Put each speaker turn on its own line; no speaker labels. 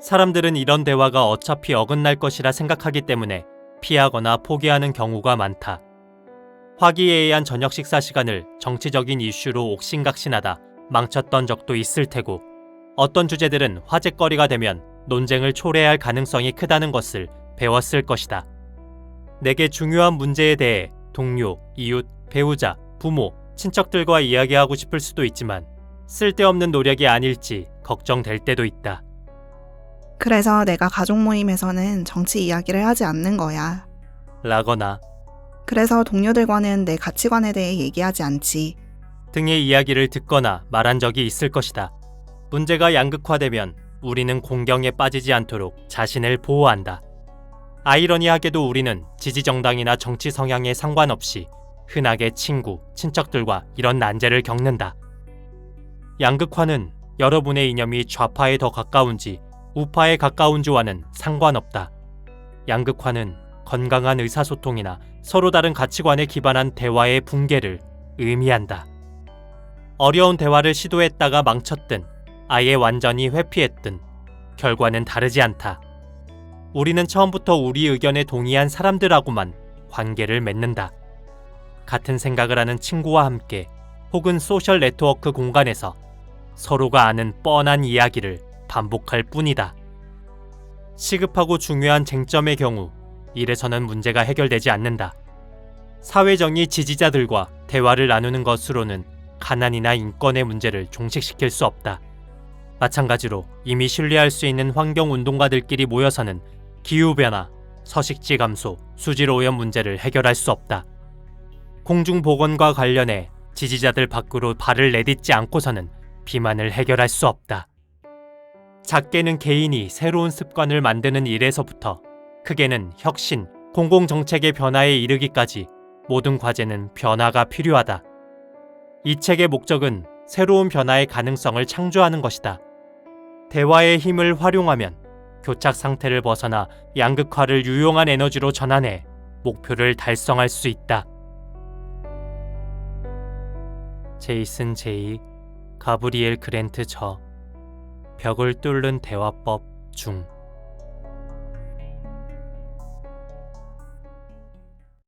사람들은 이런 대화가 어차피 어긋날 것이라 생각하기 때문에 피하거나 포기하는 경우가 많다. 화기애애한 저녁 식사 시간을 정치적인 이슈로 옥신각신하다 망쳤던 적도 있을 테고 어떤 주제들은 화제거리가 되면 논쟁을 초래할 가능성이 크다는 것을 배웠을 것이다. 내게 중요한 문제에 대해 동료, 이웃, 배우자, 부모, 친척들과 이야기하고 싶을 수도 있지만 쓸데없는 노력이 아닐지 걱정될 때도 있다.
그래서 내가 가족 모임에서는 정치 이야기를 하지 않는 거야.
라거나
그래서 동료들과는 내 가치관에 대해 얘기하지 않지.
등의 이야기를 듣거나 말한 적이 있을 것이다. 문제가 양극화되면 우리는 공경에 빠지지 않도록 자신을 보호한다. 아이러니하게도 우리는 지지 정당이나 정치 성향에 상관없이 흔하게 친구, 친척들과 이런 난제를 겪는다. 양극화는 여러분의 이념이 좌파에 더 가까운지 우파에 가까운지와는 상관없다. 양극화는 건강한 의사소통이나 서로 다른 가치관에 기반한 대화의 붕괴를 의미한다. 어려운 대화를 시도했다가 망쳤든 아예 완전히 회피했든 결과는 다르지 않다. 우리는 처음부터 우리 의견에 동의한 사람들하고만 관계를 맺는다. 같은 생각을 하는 친구와 함께 혹은 소셜 네트워크 공간에서 서로가 아는 뻔한 이야기를 반복할 뿐이다. 시급하고 중요한 쟁점의 경우 이래서는 문제가 해결되지 않는다. 사회정의 지지자들과 대화를 나누는 것으로는 가난이나 인권의 문제를 종식시킬 수 없다. 마찬가지로 이미 신뢰할 수 있는 환경 운동가들끼리 모여서는 기후변화, 서식지 감소, 수질 오염 문제를 해결할 수 없다. 공중보건과 관련해 지지자들 밖으로 발을 내딛지 않고서는 비만을 해결할 수 없다. 작게는 개인이 새로운 습관을 만드는 일에서부터 크게는 혁신, 공공정책의 변화에 이르기까지 모든 과제는 변화가 필요하다. 이 책의 목적은 새로운 변화의 가능성을 창조하는 것이다. 대화의 힘을 활용하면 교착 상태를 벗어나 양극화를 유용한 에너지로 전환해 목표를 달성할 수 있다. 제이슨 제이, 가브리엘 그랜트 저, 벽을 뚫는 대화법 중